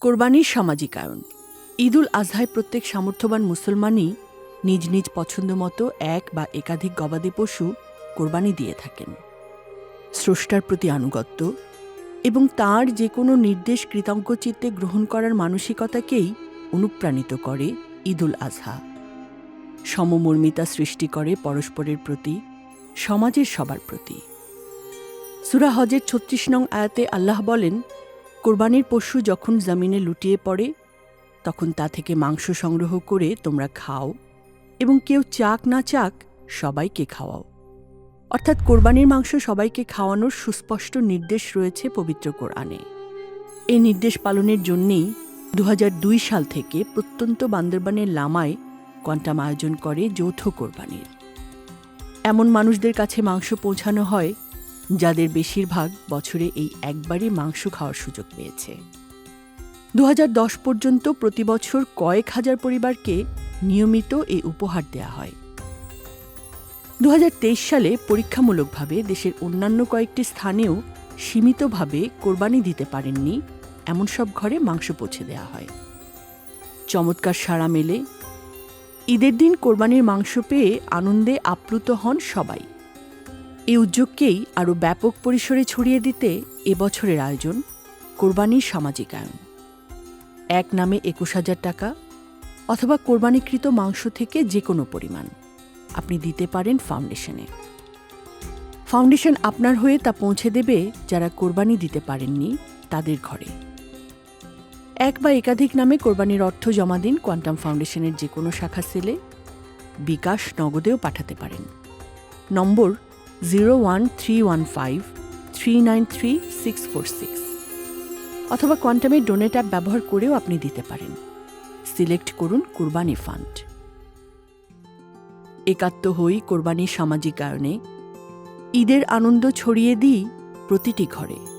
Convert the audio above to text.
কোরবানির সামাজিকায়ন ঈদুল আজহায় প্রত্যেক সামর্থ্যবান মুসলমানই নিজ নিজ পছন্দ মতো এক বা একাধিক গবাদি পশু কোরবানি দিয়ে থাকেন। স্রষ্টার প্রতি আনুগত্য এবং তার যে কোনো নির্দেশ কৃতজ্ঞ চিত্তে গ্রহণ করার মানসিকতাকেই অনুপ্রাণিত করে ঈদুল আজহা। সমমর্মিতা সৃষ্টি করে পরস্পরের প্রতি, সমাজের সবার প্রতি। সুরা হজের ছত্রিশ নং আয়াতে আল্লাহ বলেন কোরবানির পশু যখন জমিনে লুটিয়ে পড়ে, তখন তা থেকে মাংস সংগ্রহ করে তোমরা খাও এবং কেউ চাক না চাক সবাইকে খাওয়াও। অর্থাৎ কোরবানির মাংস সবাইকে খাওয়ানোর সুস্পষ্ট নির্দেশ রয়েছে পবিত্র কোরআনে। এই নির্দেশ পালনের জন্যেই দু হাজার দুই সাল থেকে প্রত্যন্ত বান্দরবানের লামায় কোয়ান্টাম আয়োজন করে যৌথ কোরবানির। এমন মানুষদের কাছে মাংস পৌঁছানো হয় যাদের বেশিরভাগ বছরে এই একবারই মাংস খাওয়ার সুযোগ পেয়েছে। দু হাজার দশ পর্যন্ত প্রতি বছর কয়েক হাজার পরিবারকে নিয়মিত এই উপহার দেয়া হয়। দু হাজার তেইশ সালে পরীক্ষামূলকভাবে দেশের অন্যান্য কয়েকটি স্থানেও সীমিতভাবে কোরবানি দিতে পারেননি এমন সব ঘরে মাংস পৌঁছে দেওয়া হয়। চমৎকার সাড়া মেলে। ঈদের দিন কোরবানির মাংস পেয়ে আনন্দে আপ্লুত হন সবাই। এই উদ্যোগকেই আরও ব্যাপক পরিসরে ছড়িয়ে দিতে এবছরের আয়োজন কোরবানির সামাজিকায়ন। এক নামে একুশ হাজার টাকা অথবা কোরবানিকৃত মাংস থেকে যে কোনো পরিমাণ আপনি দিতে পারেন ফাউন্ডেশনে। ফাউন্ডেশন আপনার হয়ে তা পৌঁছে দেবে যারা কোরবানি দিতে পারেননি তাদের ঘরে। এক বা একাধিক নামে কোরবানির অর্থ জমা দিন কোয়ান্টাম ফাউন্ডেশনের যে কোনো শাখা সেলে। বিকাশ নগদেও পাঠাতে পারেন। Number zero one three one five nine six four six অথবা কোয়ান্টামের ডোনেট অ্যাপ ব্যবহার করেও আপনি দিতে পারেন। সিলেক্ট করুন কুরবানি ফান্ড। একাত্ম হই কোরবানির সামাজিকায়নে ঈদের আনন্দ ছড়িয়ে দিই প্রতিটি ঘরে।